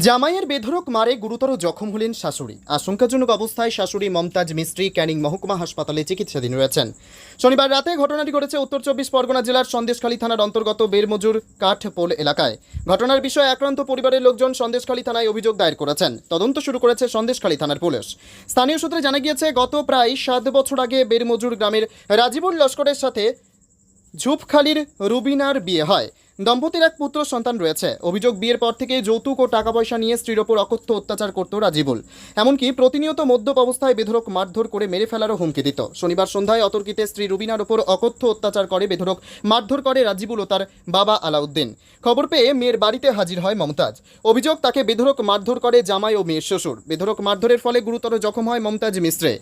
জামাইয়ের বেধরক মারে গুরুতর জখম হলেন শাশুড়ি। আশঙ্কাজনক অবস্থায় শাশুড়ি মমতাজ মিস্ত্রি, ক্যানিং মহকুমা হাসপাতালে চিকিৎসাধীন রয়েছেন। শনিবার রাতে ঘটনাটি ঘটেছে উত্তর চব্বিশ পরগনা জেলার সন্দেশখালী থানার অন্তর্গত বেরমজুর কাঠপোল এলাকায়। ঘটনার বিষয়ে আক্রান্ত পরিবারের লোকজন সন্দেশখালী থানায় অভিযোগ দায়ের করেছেন। তদন্ত শুরু করেছে সন্দেশখালী থানার পুলিশ। স্থানীয় সূত্রে জানা গিয়েছে, গত প্রায় সাত বছর আগে বেরমজুর গ্রামের রাজীবুল লস্করের সাথে ঝুপখালির রুবিনার বিয়ে হয়। দম্পতির এক পুত্র সন্তান রয়েছে। অভিযোগ বিয়ের পর থেকে যৌতুক ও টাকা পয়সা নিয়ে স্ত্রীর ওপর অকথ্য অত্যাচার করত রাজিবুল। এমনকি প্রতিনিয়ত মদ্যপ অবস্থায় বেধরক মারধর করে মেরে ফেলারও হুমকি দিত। শনিবার সন্ধ্যায় অতর্কিতে স্ত্রী রুবিনার ওপর অকথ্য অত্যাচার করে বেধরক মারধর করে রাজিবুল ও তার বাবা আলাউদ্দিন। খবর পেয়ে মেয়ের বাড়িতে হাজির হয় মমতাজ। অভিযোগ, তাকে বেধরক মারধর করে জামাই ও মেয়ের শ্বশুর। বেধরক মারধরের ফলে গুরুতর জখম হয় মমতাজ মিশ্রে।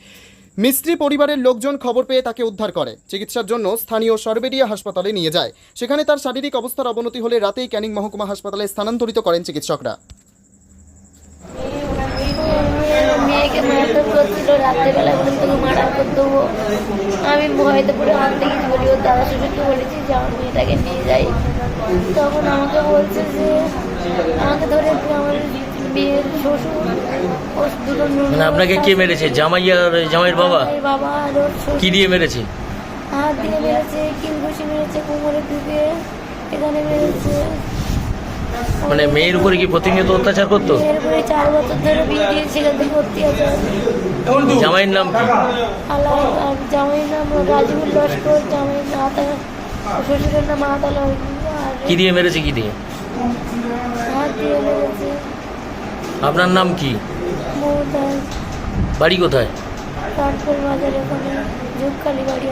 মিস্ত্রি পরিবারের লোকজন খবর পেয়ে তাকে উদ্ধার করে। চিকিৎসার জন্য স্থানীয় সরবেরিয়া হাসপাতালে নিয়ে যায়। সেখানে তার শারীরিক অবস্থার অবনতি হলে রাতেই ক্যানিং মহকুমা হাসপাতালে স্থানান্তরিত করেন চিকিৎসকরা। আমি আমাকে ধরে আমার শ্বশুর দুটো মানে আপনাকে কে মেরেছে? জামাই আর জামাইয়ের বাবা? বাবা আর ওর শ্বশুর। কি দিয়ে মেরেছে? হাত দিয়ে মেরেছে কিল ঘুষি মেরেছে কোমরে ঢুকে এখানে মেরেছে। মানে মেয়ের উপরে কি প্রতিনিয়ত অত্যাচার করতো? এরপরে চার বছর ধরে বিয়ে দিয়ে সেখান থেকে অত্যাচার। জামাইয়ের নাম কি? আল্লাহ আর জামাইয়ের নাম রাজীবুল লস্কর জামাইয়ের মাতা শ্বশুরের নাম আতালা আর কি দিয়ে মেরেছে কি দিয়ে? হাত দিয়ে মেরেছে। আপনার নাম কি? বাড়ি কোথায়? বাজারে বাড়ি